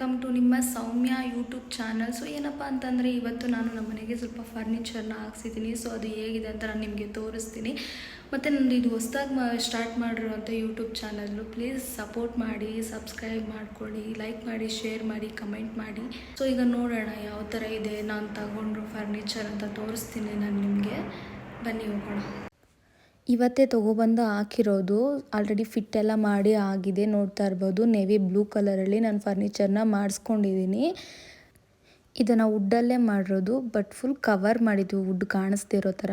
Welcome to ನಿಮ್ಮ ಸೌಮ್ಯ YouTube channel. So ಏನಪ್ಪ ಅಂತಂದರೆ, ಇವತ್ತು ನಾನು ನಮ್ಮ ಮನೆಗೆ ಸ್ವಲ್ಪ ಫರ್ನಿಚರ್ನ ಹಾಕ್ಸಿದ್ದೀನಿ. ಸೊ ಅದು ಹೇಗಿದೆ ಅಂತ ನಾನು ನಿಮಗೆ ತೋರಿಸ್ತೀನಿ. ಮತ್ತು ನಂದು ಇದು ಹೊಸ್ದಾಗಿ ಮಾ ಸ್ಟಾರ್ಟ್ ಮಾಡಿರುವಂಥ ಯೂಟ್ಯೂಬ್ ಚಾನಲ್ಲು ಪ್ಲೀಸ್ ಸಪೋರ್ಟ್ ಮಾಡಿ ಸಬ್ಸ್ಕ್ರೈಬ್ ಮಾಡ್ಕೊಳ್ಳಿ ಲೈಕ್ ಮಾಡಿ ಶೇರ್ ಮಾಡಿ ಕಮೆಂಟ್ ಮಾಡಿ. ಸೊ ಈಗ ನೋಡೋಣ ಯಾವ ಥರ ಇದೆ. ನಾನು ತಗೊಂಡ್ರು ಫರ್ನಿಚರ್ ಅಂತ ತೋರಿಸ್ತೀನಿ ನಾನು ನಿಮಗೆ. ಬನ್ನಿ ಹೋಗೋಣ. ಇವತ್ತೇ ತೊಗೊಬಂದು ಹಾಕಿರೋದು. ಆಲ್ರೆಡಿ ಫಿಟ್ ಎಲ್ಲ ಮಾಡಿ ಆಗಿದೆ, ನೋಡ್ತಾ ಇರ್ಬೋದು. ನೇವಿ ಬ್ಲೂ ಕಲರಲ್ಲಿ ನಾನು ಫರ್ನಿಚರ್ನ ಮಾಡಿಸ್ಕೊಂಡಿದ್ದೀನಿ ಇದನ್ನು ವುಡ್ಡಲ್ಲೇ ಮಾಡಿರೋದು ಬಟ್ ಫುಲ್ ಕವರ್ ಮಾಡಿದ್ವಿ ವುಡ್ ಕಾಣಿಸ್ತಿರೋ ಥರ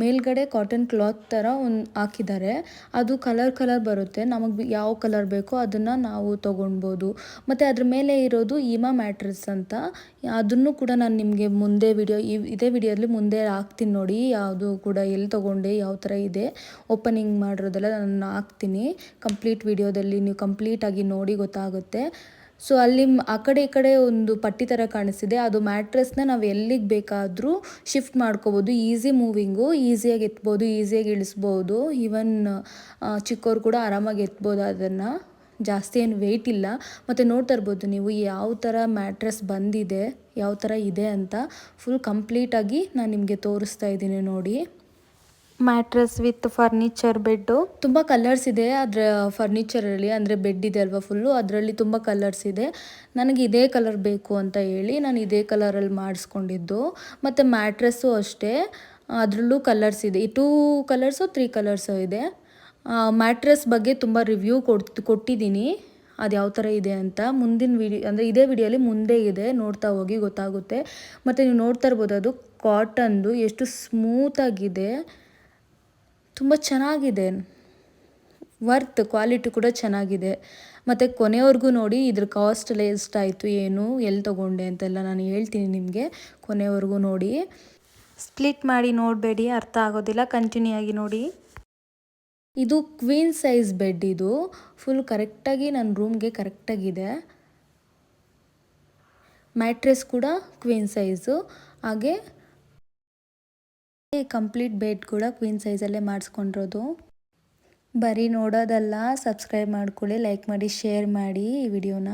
ಮೇಲ್ಗಡೆ ಕಾಟನ್ ಕ್ಲಾತ್ ಥರ ಒಂದು ಹಾಕಿದ್ದಾರೆ. ಅದು ಕಲರ್ ಕಲರ್ ಬರುತ್ತೆ. ನಮಗೆ ಯಾವ ಕಲರ್ ಬೇಕೋ ಅದನ್ನು ನಾವು ತೊಗೊಳ್ಬೋದು ಮತ್ತು ಅದ್ರ ಮೇಲೆ ಇರೋದು ಈಮಾ ಮ್ಯಾಟ್ರಸ್ ಅಂತ. ಅದನ್ನು ಕೂಡ ನಾನು ನಿಮಗೆ ಮುಂದೆ ವಿಡಿಯೋ ಇದೇ ವಿಡಿಯೋದಲ್ಲಿ ಮುಂದೆ ಹಾಕ್ತೀನಿ ನೋಡಿ. ಯಾವುದು ಕೂಡ ಎಲ್ಲಿ ತಗೊಂಡೆ, ಯಾವ ಥರ ಇದೆ. ಓಪನಿಂಗ್ ಮಾಡಿರೋದೆಲ್ಲ ನಾನು ಹಾಕ್ತೀನಿ. ಕಂಪ್ಲೀಟ್ ವಿಡಿಯೋದಲ್ಲಿ ನೀವು ಕಂಪ್ಲೀಟಾಗಿ ನೋಡಿ ಗೊತ್ತಾಗುತ್ತೆ. ಸೊ ಅಲ್ಲಿ ಆ ಕಡೆ ಈ ಕಡೆ ಒಂದು ಪಟ್ಟಿ ಥರ ಕಾಣಿಸ್ತಿದೆ. ಅದು ಮ್ಯಾಟ್ರೆಸ್ನ ನಾವು ಎಲ್ಲಿಗೆ ಬೇಕಾದರೂ ಶಿಫ್ಟ್ ಮಾಡ್ಕೋಬೋದು. ಈಸಿ ಮೂವಿಂಗು, ಈಸಿಯಾಗಿ ಎತ್ಬೋದು, ಈಸಿಯಾಗಿ ಇಳಿಸ್ಬೋದು. ಈವನ್ ಚಿಕ್ಕವ್ರು ಕೂಡ ಆರಾಮಾಗಿ ಎತ್ಬೋದು ಅದನ್ನು. ಜಾಸ್ತಿ ಏನು ವೆಯ್ಟ್ ಇಲ್ಲ. ಮತ್ತು ನೋಡ್ತಾ ಇರ್ಬೋದು ನೀವು ಯಾವ ಥರ ಮ್ಯಾಟ್ರೆಸ್ ಬಂದಿದೆ, ಯಾವ ಥರ ಇದೆ ಅಂತ. ಫುಲ್ ಕಂಪ್ಲೀಟಾಗಿ ನಾನು ನಿಮಗೆ ತೋರಿಸ್ತಾ ಇದ್ದೀನಿ ನೋಡಿ. Mattress with furniture bed. ತುಂಬಾ ಕಲರ್ಸ್ ಇದೆ ಅದರ ಫರ್ನಿಚರಲ್ಲಿ ಅಂದ್ರೆ ಬೆಡ್ ಇದೆ ಅಲ್ವಾ ಫುಲ್ಲು ಅದರಲ್ಲಿ ತುಂಬಾ ಕಲರ್ಸ್ ಇದೆ. ನನಗೆ ಇದೇ ಕಲರ್ ಬೇಕು ಅಂತ ಹೇಳಿ ನಾನು ಇದೇ ಕಲರಲ್ಲಿ ಮಾಡಿಸ್ಕೊಂಡಿದ್ದು. ಮತ್ತು ಮ್ಯಾಟ್ರೆಸ್ಸು ಅಷ್ಟೇ. ಅದರಲ್ಲೂ ಕಲರ್ಸ್ ಇದೆ. ಈ ಟೂ ಕಲರ್ಸು ತ್ರೀ ಕಲರ್ಸು ಇದೆ. ಮ್ಯಾಟ್ರೆಸ್ ಬಗ್ಗೆ ತುಂಬ ರಿವ್ಯೂ ಕೊಡ್, ಕೊಟ್ಟಿದ್ದೀನಿ. ಅದು ಯಾವ ಥರ ಇದೆ ಅಂತ. ಮುಂದಿನ ವಿಡಿಯೋ ಅಂದರೆ ಇದೇ ವಿಡಿಯೋಲಿ ಮುಂದೆ ಇದೆ. ನೋಡ್ತಾ ಹೋಗಿ ಗೊತ್ತಾಗುತ್ತೆ. ಮತ್ತು ನೀವು ನೋಡ್ತಾ ಇರ್ಬೋದು ಅದು ಕಾಟನ್ದು ಎಷ್ಟು ಸ್ಮೂತಾಗಿದೆ ತುಂಬ ಚೆನ್ನಾಗಿದೆ. ವರ್ತ್ ಕ್ವಾಲಿಟಿ ಕೂಡ ಚೆನ್ನಾಗಿದೆ. ಮತ್ತು ಕೊನೆಯವರೆಗೂ ನೋಡಿ ಇದ್ರ ಕಾಸ್ಟ್ ಎಲ್ಲ ಎಷ್ಟಾಯಿತು ಏನು ಎಲ್ಲಿ ತೊಗೊಂಡೆ ಅಂತೆಲ್ಲ ನಾನು ಹೇಳ್ತೀನಿ ನಿಮಗೆ. ಕೊನೆವರೆಗೂ ನೋಡಿ. ಸ್ಪ್ಲಿಟ್ ಮಾಡಿ ನೋಡಬೇಡಿ ಅರ್ಥ ಆಗೋದಿಲ್ಲ ಕಂಟಿನ್ಯೂ ಆಗಿ ನೋಡಿ. ಇದು ಕ್ವೀನ್ ಸೈಜ್ ಬೆಡ್ ಇದು. ಫುಲ್ ಕರೆಕ್ಟಾಗಿ ನನ್ನ ರೂಮ್ಗೆ ಕರೆಕ್ಟಾಗಿದೆ ಮ್ಯಾಟ್ರೆಸ್ ಕೂಡ ಕ್ವೀನ್ ಸೈಜು ಹಾಗೆ ಕಂಪ್ಲೀಟ್ ಬೆಡ್ ಕೂಡ ಕ್ವೀನ್ ಸೈಜಲ್ಲೇ ಮಾಡಿಸ್ಕೊಂಡಿರೋದು. ಬರೀ ನೋಡೋದಲ್ಲ ಸಬ್ಸ್ಕ್ರೈಬ್ ಮಾಡ್ಕೊಳ್ಳಿ ಲೈಕ್ ಮಾಡಿ ಶೇರ್ ಮಾಡಿ ಈ ವಿಡಿಯೋನ.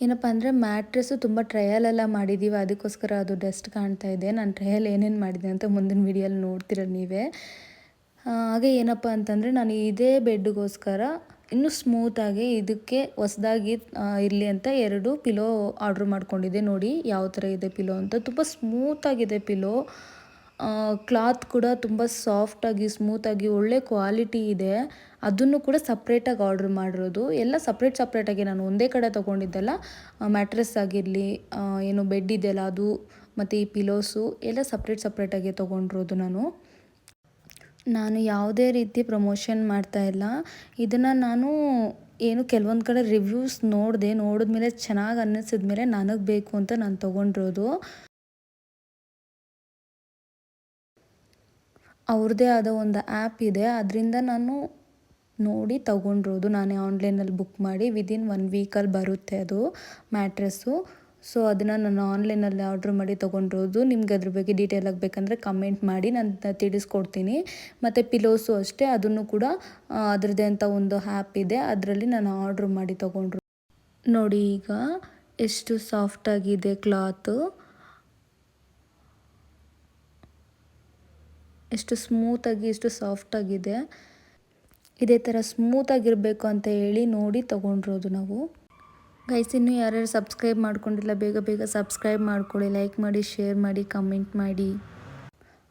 ಏನಪ್ಪ ಅಂದರೆ ಮ್ಯಾಟ್ರೆಸ್ಸು ತುಂಬ ಟ್ರಯಲೆಲ್ಲ ಮಾಡಿದ್ದೀವಿ ಅದಕ್ಕೋಸ್ಕರ ಅದು ಡಸ್ಟ್ ಕಾಣ್ತಾ ಇದೆ. ನಾನು ಟ್ರಯಲ್ ಏನೇನು ಮಾಡಿದೆ ಅಂತ ಮುಂದಿನ ವಿಡಿಯೋಲಿ ನೋಡ್ತೀರ ನೀವೇ. ಹಾಗೆ ಏನಪ್ಪ ಅಂತಂದರೆ ನಾನು ಇದೇ ಬೆಡ್ಗೋಸ್ಕರ ಇನ್ನೂ ಸ್ಮೂತಾಗಿ ಇದಕ್ಕೆ ಹೊಸ್ದಾಗಿ ಇರಲಿ ಅಂತ ಎರಡು ಪಿಲೋ ಆರ್ಡ್ರ್ ಮಾಡ್ಕೊಂಡಿದ್ದೆ ನೋಡಿ ಯಾವ ಥರ ಇದೆ ಪಿಲೋ ಅಂತ. ತುಂಬ ಸ್ಮೂತಾಗಿದೆ ಪಿಲೋ ಕ್ಲಾತ್ ಕೂಡ ತುಂಬ ಸಾಫ್ಟಾಗಿ ಸ್ಮೂತಾಗಿ ಒಳ್ಳೆ ಕ್ವಾಲಿಟಿ ಇದೆ. ಅದನ್ನು ಕೂಡ ಸಪ್ರೇಟಾಗಿ ಆರ್ಡ್ರ್ ಮಾಡಿರೋದು. ಎಲ್ಲ ಸಪ್ರೇಟ್ ಸಪ್ರೇಟಾಗಿ ನಾನು ಒಂದೇ ಕಡೆ ತೊಗೊಂಡಿದ್ದಲ್ಲ ಮ್ಯಾಟ್ರೆಸ್ ಆಗಿರಲಿ ಏನು ಬೆಡ್ ಇದೆಯಲ್ಲ ಅದು, ಮತ್ತು ಈ ಪಿಲೋಸು ಎಲ್ಲ ಸಪ್ರೇಟ್ ಸಪ್ರೇಟಾಗಿ ತೊಗೊಂಡಿರೋದು ನಾನು. ನಾನು ಯಾವುದೇ ರೀತಿ ಪ್ರಮೋಷನ್ ಮಾಡ್ತಾ ಇಲ್ಲ. ಇದನ್ನು ನಾನು ಏನು ಕೆಲವೊಂದು ಕಡೆ ರಿವ್ಯೂಸ್ ನೋಡಿದೆ, ನೋಡಿದ್ಮೇಲೆ ಚೆನ್ನಾಗಿ ಅನ್ನಿಸಿದ ಮೇಲೆ ನನಗೆ ಬೇಕು ಅಂತ ನಾನು ತೊಗೊಂಡಿರೋದು. ಅವ್ರದ್ದೇ ಆದ ಒಂದು ಆ್ಯಪ್ ಇದೆ. ಅದರಿಂದ ನಾನು ನೋಡಿ ತಗೊಂಡಿರೋದು. ನಾನೇ ಆನ್ಲೈನಲ್ಲಿ ಬುಕ್ ಮಾಡಿ ವಿದಿನ್ ಒನ್ ವೀಕಲ್ಲಿ ಬರುತ್ತೆ ಅದು ಮ್ಯಾಟ್ರೆಸ್ಸು ಸೊ ಅದನ್ನು ನಾನು ಆನ್ಲೈನಲ್ಲಿ ಆರ್ಡ್ರ್ ಮಾಡಿ ತೊಗೊಂಡಿರೋದು. ನಿಮ್ಗೆ ಅದ್ರ ಬಗ್ಗೆ ಡೀಟೇಲ್ ಆಗಬೇಕಂದ್ರೆ ಕಮೆಂಟ್ ಮಾಡಿ, ನಾನು ತಿಳಿಸ್ಕೊಡ್ತೀನಿ. ಮತ್ತು ಪಿಲೋಸು ಅಷ್ಟೇ, ಅದನ್ನು ಕೂಡ ಅದರದ್ದೇ ಅಂತ ಒಂದು ಹ್ಯಾಪ್ ಇದೆ. ಅದರಲ್ಲಿ ನಾನು ಆರ್ಡ್ರ್ ಮಾಡಿ ತೊಗೊಂಡ್ರು, ನೋಡಿ ಈಗ ಎಷ್ಟು ಸಾಫ್ಟಾಗಿದೆ ಕ್ಲಾತು ಎಷ್ಟು ಸ್ಮೂತಾಗಿ ಎಷ್ಟು ಸಾಫ್ಟಾಗಿದೆ ಇದೇ ಥರ ಸ್ಮೂತಾಗಿರಬೇಕು ಅಂತ ಹೇಳಿ ನೋಡಿ ತೊಗೊಂಡಿರೋದು ನಾವು. ಗೈಸ್ ಇನ್ನೂ ಯಾರ್ಯಾರು ಸಬ್ಸ್ಕ್ರೈಬ್ ಮಾಡ್ಕೊಂಡಿಲ್ಲ, ಬೇಗ ಬೇಗ ಸಬ್ಸ್ಕ್ರೈಬ್ ಮಾಡ್ಕೊಳ್ಳಿ ಲೈಕ್ ಮಾಡಿ ಶೇರ್ ಮಾಡಿ ಕಮೆಂಟ್ ಮಾಡಿ.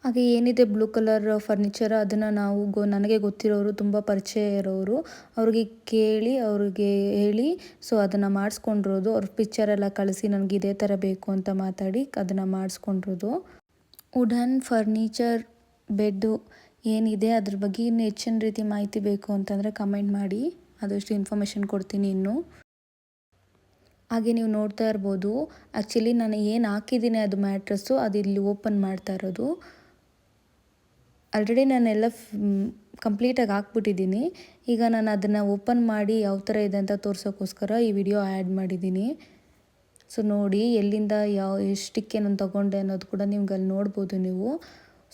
ಹಾಗೆ ಏನಿದೆ ಬ್ಲೂ ಕಲರ್ ಫರ್ನಿಚರ್ ಅದನ್ನು ನಾವು ಗೊ, ನನಗೆ ಗೊತ್ತಿರೋರು ತುಂಬ ಪರಿಚಯ ಇರೋರು. ಅವ್ರಿಗೆ ಕೇಳಿ, ಅವ್ರಿಗೆ ಹೇಳಿ ಸೊ ಅದನ್ನು ಮಾಡಿಸ್ಕೊಂಡಿರೋದು. ಅವ್ರ ಪಿಕ್ಚರ್ ಎಲ್ಲ ಕಳಿಸಿ ನನಗೆ ಇದೇ ಥರ ಬೇಕು ಅಂತ ಮಾತಾಡಿ ಅದನ್ನು ಮಾಡಿಸ್ಕೊಂಡಿರೋದು. ವುಡನ್ ಫರ್ನಿಚರ್ ಬೆಡ್ಡು ಏನಿದೆ, ಅದ್ರ ಬಗ್ಗೆ ಇನ್ನು ಹೆಚ್ಚಿನ ರೀತಿ ಮಾಹಿತಿ ಬೇಕು ಅಂತಂದರೆ ಕಮೆಂಟ್ ಮಾಡಿ. ಆದಷ್ಟು ಇನ್ಫಾರ್ಮೇಷನ್ ಕೊಡ್ತೀನಿ ಇನ್ನು. ಹಾಗೆ ನೀವು ನೋಡ್ತಾ ಇರ್ಬೋದು. ಆ್ಯಕ್ಚುಲಿ ನಾನು ಏನು ಹಾಕಿದ್ದೀನಿ ಅದು ಮ್ಯಾಟ್ರಸ್ಸು ಅದು ಇಲ್ಲಿ ಓಪನ್ ಮಾಡ್ತಾ ಇರೋದು. ಆಲ್ರೆಡಿ ನಾನೆಲ್ಲ ಕಂಪ್ಲೀಟಾಗಿ ಹಾಕ್ಬಿಟ್ಟಿದ್ದೀನಿ. ಈಗ ನಾನು ಅದನ್ನು ಓಪನ್ ಮಾಡಿ ಯಾವ ಥರ ಇದೆ ಅಂತ ತೋರಿಸೋಕ್ಕೋಸ್ಕರ ಈ ವಿಡಿಯೋ ಆ್ಯಡ್ ಮಾಡಿದ್ದೀನಿ. ಸೊ ನೋಡಿ ಎಲ್ಲಿಂದ ಯಾವ, ಎಷ್ಟಕ್ಕೆ ನಾನು ತೊಗೊಂಡೆ ಅನ್ನೋದು ಕೂಡ ನಿಮ್ಗೆ ಅಲ್ಲಿ ನೋಡ್ಬೋದು ನೀವು.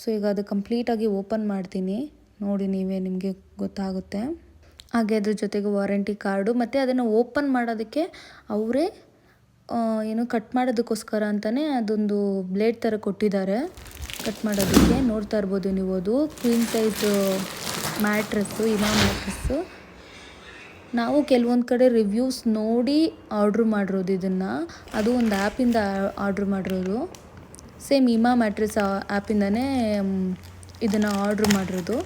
ಸೊ ಈಗ ಅದು ಕಂಪ್ಲೀಟಾಗಿ ಓಪನ್ ಮಾಡ್ತೀನಿ. ನೋಡಿ ನೀವೇ, ನಿಮಗೆ ಗೊತ್ತಾಗುತ್ತೆ. ಹಾಗೆ ಅದ್ರ ಜೊತೆಗೆ ವಾರಂಟಿ ಕಾರ್ಡು ಮತ್ತು ಅದನ್ನು ಓಪನ್ ಮಾಡೋದಕ್ಕೆ ಅವರೇ ಏನು ಕಟ್ ಮಾಡೋದಕ್ಕೋಸ್ಕರ ಅಂತಲೇ ಅದೊಂದು ಬ್ಲೇಡ್ ಥರ ಕೊಟ್ಟಿದ್ದಾರೆ. ಕಟ್ ಮಾಡೋದಕ್ಕೆ ನೋಡ್ತಾ ಇರ್ಬೋದು ನೀವು ಅದು. ಕ್ವೀನ್ ಸೈಜ್ ಮ್ಯಾಟ್ರಸ್ಸು ಇಮಾ ಮ್ಯಾಟ್ರಸ್ಸು. ನಾವು ಕೆಲವೊಂದು ಕಡೆ ರಿವ್ಯೂಸ್ ನೋಡಿ ಆರ್ಡ್ರ್ ಮಾಡಿರೋದು ಇದನ್ನು. ಅದು ಒಂದು ಆ್ಯಪಿಂದ ಆರ್ಡ್ರ್ ಮಾಡಿರೋದು. ಸೇಮ್ ಇಮಾ ಮ್ಯಾಟ್ರೆಸ್ ಆ್ಯಪಿಂದನೇ, ಇದನ್ನು ಆರ್ಡ್ರ್ ಮಾಡಿರೋದು.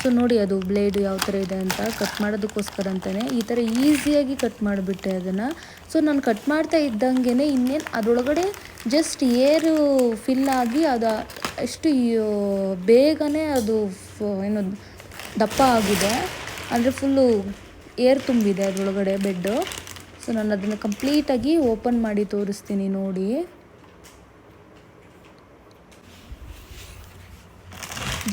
ಸೊ ನೋಡಿ ಅದು ಬ್ಲೇಡ್ ಯಾವ ಥರ ಇದೆ ಅಂತ ಕಟ್ ಮಾಡೋದಕ್ಕೋಸ್ಕರ ಅಂತಲೇ ಈ ಥರ ಈಸಿಯಾಗಿ ಕಟ್ ಮಾಡಿಬಿಟ್ಟೆ ಅದನ್ನು. ಸೊ ನಾನು ಕಟ್ ಮಾಡ್ತಾ ಇದ್ದಂಗೆ ಇನ್ನೇನು ಅದರೊಳಗಡೆ ಜಸ್ಟ್ ಏರು ಫಿಲ್ ಆಗಿ ಅದು ಎಷ್ಟು ಬೇಗನೆ ಅದು ಏನು ದಪ್ಪ ಆಗಿದೆ. ಅಂದರೆ ಫುಲ್ಲು ಏರ್ ತುಂಬಿದೆ ಅದರೊಳಗಡೆ ಬೆಡ್ಡು. ಸೊ ನಾನು ಅದನ್ನು ಕಂಪ್ಲೀಟಾಗಿ ಓಪನ್ ಮಾಡಿ ತೋರಿಸ್ತೀನಿ ನೋಡಿ.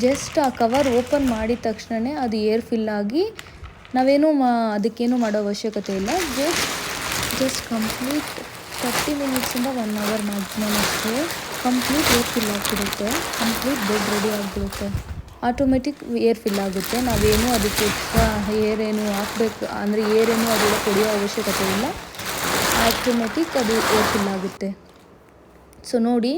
ಜಸ್ಟ್ ಆ ಕವರ್ ಓಪನ್ ಮಾಡಿದ ತಕ್ಷಣವೇ ಅದು ಏರ್ ಫಿಲ್ ಆಗಿ ನಾವೇನು ಮಾ, ಅದಕ್ಕೇನು ಮಾಡೋ ಅವಶ್ಯಕತೆ ಇಲ್ಲ. ಜಸ್ಟ್ ಜಸ್ಟ್ ಕಂಪ್ಲೀಟ್ ತರ್ಟಿ ಮಿನಿಟ್ಸಿಂದ ಒನ್ ಅವರ್ ಮ್ಯಾಕ್ಸಿಮಮ್ ಅಷ್ಟೇ. ಕಂಪ್ಲೀಟ್ ಏರ್ ಫಿಲ್ ಆಗಿಬಿಡುತ್ತೆ. ಕಂಪ್ಲೀಟ್ ಬೆಡ್ ರೆಡಿ ಆಗಿಬಿಡುತ್ತೆ. ಆಟೋಮೆಟಿಕ್ ಏರ್ ಫಿಲ್ ಆಗುತ್ತೆ. ನಾವೇನು ಅದಕ್ಕೆ ಎಕ್ಸ್ಟ್ರಾ ಏರ್ ಏನು ಹಾಕಬೇಕು, ಅಂದರೆ ಏರೇನು ಅದೆಲ್ಲ ಕೊಡಿಯೋ ಅವಶ್ಯಕತೆ ಇಲ್ಲ. ಆಟೋಮೆಟಿಕ್ ಅದು ಏರ್ ಫಿಲ್ ಆಗುತ್ತೆ. ಸೊ ನೋಡಿ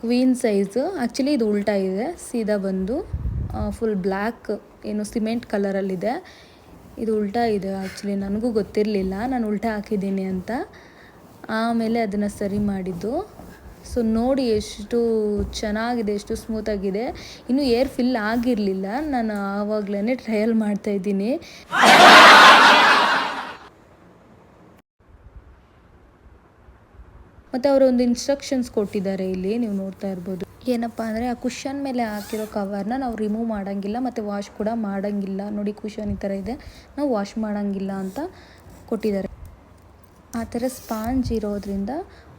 ಕ್ವೀನ್ ಸೈಜು ಆ್ಯಕ್ಚುಲಿ ಇದು ಉಲ್ಟಾ ಇದೆ. ಸೀದಾ ಬಂದು ಫುಲ್ ಬ್ಲ್ಯಾಕ್ ಏನು ಸಿಮೆಂಟ್ ಕಲರಲ್ಲಿದೆ ಇದು ಉಲ್ಟಾ ಇದೆ ಆ್ಯಕ್ಚುಲಿ ನನಗೂ ಗೊತ್ತಿರಲಿಲ್ಲ. ನಾನು ಉಲ್ಟಾ ಹಾಕಿದ್ದೀನಿ ಅಂತ. ಆಮೇಲೆ ಅದನ್ನು ಸರಿ ಮಾಡಿದ್ದು. ಸೊ ನೋಡಿ ಎಷ್ಟು ಚೆನ್ನಾಗಿದೆ, ಎಷ್ಟು ಸ್ಮೂತಾಗಿದೆ ಇನ್ನೂ ಏರ್ ಫಿಲ್ ಆಗಿರಲಿಲ್ಲ. ನಾನು ಆವಾಗಲೇ ಟ್ರಯಲ್ ಮಾಡ್ತಾಯಿದ್ದೀನಿ ಮತ್ತು ಅವರು ಒಂದು ಇನ್ಸ್ಟ್ರಕ್ಷನ್ಸ್ ಕೊಟ್ಟಿದ್ದಾರೆ ಇಲ್ಲಿ, ನೀವು ನೋಡ್ತಾ ಇರ್ಬೋದು. ಏನಪ್ಪ ಅಂದರೆ ಆ ಕುಷನ್ ಮೇಲೆ ಹಾಕಿರೋ ಕವರ್ನ ನಾವು ರಿಮೂವ್ ಮಾಡೋಂಗಿಲ್ಲ, ಮತ್ತು ವಾಶ್ ಕೂಡ ಮಾಡೋಂಗಿಲ್ಲ. ನೋಡಿ ಕುಷನ್ ಈ ಥರ ಇದೆ. ನಾವು ವಾಶ್ ಮಾಡೋಂಗಿಲ್ಲ ಅಂತ ಕೊಟ್ಟಿದ್ದಾರೆ. ಆ ಥರ ಸ್ಪಾಂಜ್ ಇರೋದ್ರಿಂದ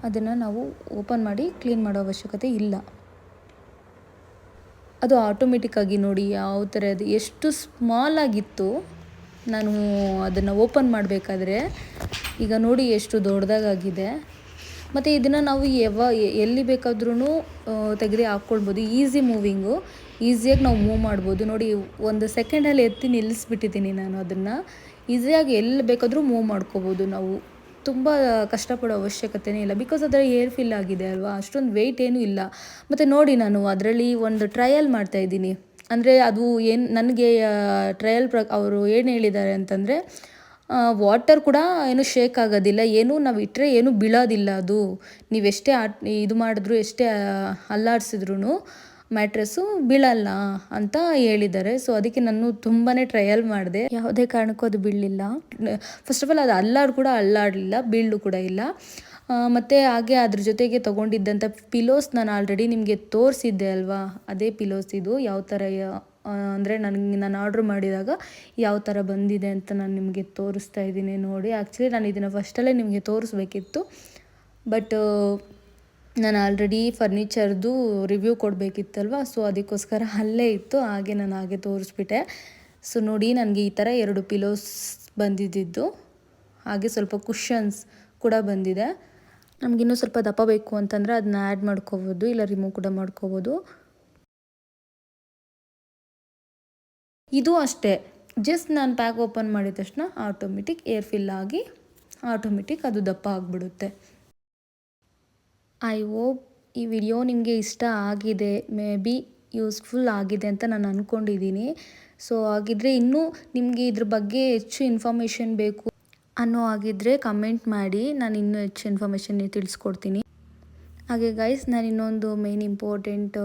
ಅದನ್ನು ನಾವು ಓಪನ್ ಮಾಡಿ ಕ್ಲೀನ್ ಮಾಡೋ ಅವಶ್ಯಕತೆ ಇಲ್ಲ. ಅದು ಆಟೋಮೆಟಿಕ್ಕಾಗಿ ನೋಡಿ ಯಾವ ಥರ ಅದು ಎಷ್ಟು ಸ್ಮಾಲ್ ಆಗಿತ್ತು. ನಾನು ಅದನ್ನು ಓಪನ್ ಮಾಡಬೇಕಾದ್ರೆ ಈಗ ನೋಡಿ ಎಷ್ಟು ದೊಡ್ಡದಾಗಿದೆ. ಮತ್ತು ಇದನ್ನು ನಾವು ಯಾವ ಎಲ್ಲಿ ಬೇಕಾದ್ರೂ ತೆಗೆದು ಹಾಕ್ಕೊಳ್ಬೋದು. ಈಸಿ ಮೂವಿಂಗು ಈಸಿಯಾಗಿ ನಾವು ಮೂವ್ ಮಾಡ್ಬೋದು. ನೋಡಿ, ಒಂದು ಸೆಕೆಂಡಲ್ಲಿ ಎತ್ತಿ ನಿಲ್ಲಿಸ್ಬಿಟ್ಟಿದ್ದೀನಿ ನಾನು ಅದನ್ನು. ಈಸಿಯಾಗಿ ಎಲ್ಲಿ ಬೇಕಾದರೂ ಮೂವ್ ಮಾಡ್ಕೋಬೋದು ನಾವು. ತುಂಬ ಕಷ್ಟಪಡೋ ಅವಶ್ಯಕತೆನೇ ಇಲ್ಲ. ಬಿಕಾಸ್ ಅದರ ಏರ್ ಫಿಲ್ ಆಗಿದೆ ಅಲ್ವಾ? ಅಷ್ಟೊಂದು ವೆಯ್ಟ್ ಏನೂ ಇಲ್ಲ. ಮತ್ತು ನೋಡಿ ನಾನು, ಅದರಲ್ಲಿ ಒಂದು ಟ್ರಯಲ್ ಮಾಡ್ತಾ ಇದ್ದೀನಿ. ಅಂದರೆ ಅದು ಏನು, ನನಗೆ ಟ್ರಯಲ್ ಪ್ರ ಅವರು ಏನು ಹೇಳಿದ್ದಾರೆ ಅಂತಂದರೆ ವಾಟರ್ ಕೂಡ ಏನು ಶೇಕ್ ಆಗೋದಿಲ್ಲ. ಏನು ನಾವು ಇಟ್ಟರೆ ಏನು ಬೀಳೋದಿಲ್ಲ ಅದು. ನೀವೆಷ್ಟೇ ಆಟ ಇದು ಮಾಡಿದ್ರು, ಎಷ್ಟೇ ಅಲ್ಲಾಡಿಸಿದ್ರು ಮ್ಯಾಟ್ರೆಸ್ಸು ಬೀಳಲ್ಲ ಅಂತ ಹೇಳಿದ್ದಾರೆ. ಸೊ ಅದಕ್ಕೆ ನಾನು ತುಂಬಾ ಟ್ರಯಲ್ ಮಾಡಿದೆ. ಯಾವುದೇ ಕಾರಣಕ್ಕೂ ಅದು ಬೀಳಲಿಲ್ಲ. ಫಸ್ಟ್ ಆಫ್ ಆಲ್ ಅದು ಅಲ್ಲಾಡ್ ಕೂಡ ಅಲ್ಲಾಡಲಿಲ್ಲ ಬೀಳು ಕೂಡ ಇಲ್ಲ. ಮತ್ತು ಹಾಗೆ ಅದ್ರ ಜೊತೆಗೆ ತೊಗೊಂಡಿದ್ದಂಥ ಪಿಲೋಸ್ ನಾನು ಆಲ್ರೆಡಿ ನಿಮಗೆ ತೋರಿಸಿದ್ದೆ ಅಲ್ವಾ? ಅದೇ ಪಿಲೋಸ್ ಇದು. ಯಾವ ಥರ ಅಂದರೆ ನನಗೆ ನಾನು ಆರ್ಡ್ರ್ ಮಾಡಿದಾಗ ಯಾವ ಥರ ಬಂದಿದೆ ಅಂತ ನಾನು ನಿಮಗೆ ತೋರಿಸ್ತಾ ಇದ್ದೀನಿ ನೋಡಿ. ಆ್ಯಕ್ಚುಲಿ ನಾನು ಇದನ್ನು ಫಸ್ಟಲ್ಲೇ ನಿಮಗೆ ತೋರಿಸ್ಬೇಕಿತ್ತು. ಬಟ್ ನಾನು ಆಲ್ರೆಡಿ ಫರ್ನಿಚರ್ದು ರಿವ್ಯೂ ಕೊಡಬೇಕಿತ್ತಲ್ವ? ಸೊ ಅದಕ್ಕೋಸ್ಕರ ಅಲ್ಲೇ ಇತ್ತು, ಹಾಗೆ ನಾನು ಹಾಗೆ ತೋರಿಸ್ಬಿಟ್ಟೆ. ಸೊ ನೋಡಿ ನನಗೆ ಈ ಥರ ಎರಡು ಪಿಲೋಸ್ ಬಂದಿದ್ದಿದ್ದು. ಹಾಗೆ ಸ್ವಲ್ಪ ಕುಷನ್ಸ್ ಕೂಡ ಬಂದಿದೆ. ನಮಗಿನ್ನೂ ಸ್ವಲ್ಪ ದಪ್ಪ ಬೇಕು ಅಂತಂದರೆ ಅದನ್ನ ಆ್ಯಡ್ ಮಾಡ್ಕೋಬೋದು, ಇಲ್ಲ ರಿಮೂವ್ ಕೂಡ ಮಾಡ್ಕೋಬೋದು. ಇದು ಅಷ್ಟೇ. ಜಸ್ಟ್ ನಾನು ಪ್ಯಾಕ್ ಓಪನ್ ಮಾಡಿದ ತಕ್ಷಣ ಆಟೋಮೆಟಿಕ್ ಏರ್ ಫಿಲ್ ಆಗಿ ಆಟೋಮೆಟಿಕ್ ಅದು ದಪ್ಪ ಆಗಿಬಿಡುತ್ತೆ. ಐ ಹೋಪ್ ಈ ವಿಡಿಯೋ ನಿಮಗೆ ಇಷ್ಟ ಆಗಿದೆ. ಮೇ ಬಿ ಯೂಸ್ಫುಲ್ ಆಗಿದೆ ಅಂತ ನಾನು ಅಂದ್ಕೊಂಡಿದ್ದೀನಿ ಸೊ ಹಾಗಿದ್ರೆ ಇನ್ನೂ ನಿಮಗೆ ಇದ್ರ ಬಗ್ಗೆ ಹೆಚ್ಚು ಇನ್ಫಾರ್ಮೇಷನ್ ಬೇಕು ಅನ್ನೋ ಆಗಿದ್ದರೆ ಕಮೆಂಟ್ ಮಾಡಿ. ನಾನು ಇನ್ನೂ ಹೆಚ್ಚು ಇನ್ಫಾರ್ಮೇಷನ್ ತಿಳಿಸ್ಕೊಡ್ತೀನಿ. ಹಾಗೆ ಗೈಸ್ ನಾನು ಇನ್ನೊಂದು ಮೇನ್ ಇಂಪಾರ್ಟೆಂಟ್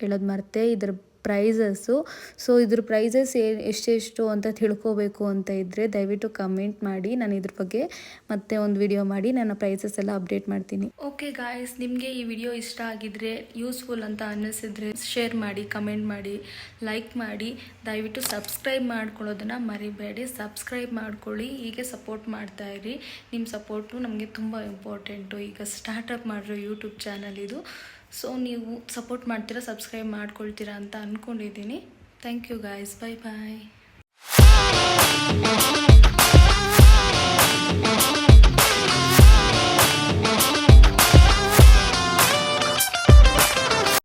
ಹೇಳೋದು ಮರ್ತೆ. ಇದ್ರ ಪ್ರೈಸಸ್ಸು ಸೊ ಇದ್ರ ಪ್ರೈಸಸ್ ಏ, ಎಷ್ಟೆಷ್ಟು ಅಂತ ತಿಳ್ಕೋಬೇಕು ಅಂತ ಇದ್ದರೆ ದಯವಿಟ್ಟು ಕಮೆಂಟ್ ಮಾಡಿ. ನಾನು ಇದ್ರ ಬಗ್ಗೆ ಮತ್ತೆ ಒಂದು ವಿಡಿಯೋ ಮಾಡಿ. ನನ್ನ ಪ್ರೈಸಸ್ ಎಲ್ಲ ಅಪ್ಡೇಟ್ ಮಾಡ್ತೀನಿ. ಓಕೆ ಗಾಯ್ಸ್ ನಿಮಗೆ ಈ ವಿಡಿಯೋ ಇಷ್ಟ ಆಗಿದ್ರೆ ಯೂಸ್ಫುಲ್ ಅಂತ ಅನ್ನಿಸಿದ್ರೆ ಶೇರ್ ಮಾಡಿ ಕಮೆಂಟ್ ಮಾಡಿ ಲೈಕ್ ಮಾಡಿ. ದಯವಿಟ್ಟು ಸಬ್ಸ್ಕ್ರೈಬ್ ಮಾಡ್ಕೊಳ್ಳೋದನ್ನು ಮರಿಬೇಡಿ. ಸಬ್ಸ್ಕ್ರೈಬ್ ಮಾಡ್ಕೊಳ್ಳಿ. ಹೀಗೆ ಸಪೋರ್ಟ್ ಮಾಡ್ತಾ ಇರಿ. ನಿಮ್ಮ ಸಪೋರ್ಟು ನಮಗೆ ತುಂಬ ಇಂಪಾರ್ಟೆಂಟು ಈಗ ಸ್ಟಾರ್ಟಪ್ ಮಾಡಿರೋ ಯೂಟ್ಯೂಬ್ ಚಾನಲ್ ಇದು. ಸೊ ನೀವು ಸಪೋರ್ಟ್ ಮಾಡ್ತೀರಾ ಸಬ್ಸ್ಕ್ರೈಬ್ ಮಾಡ್ಕೊಳ್ತೀರಾ ಅಂತ ಅಂದ್ಕೊಂಡಿದ್ದೀನಿ thank you guys bye bye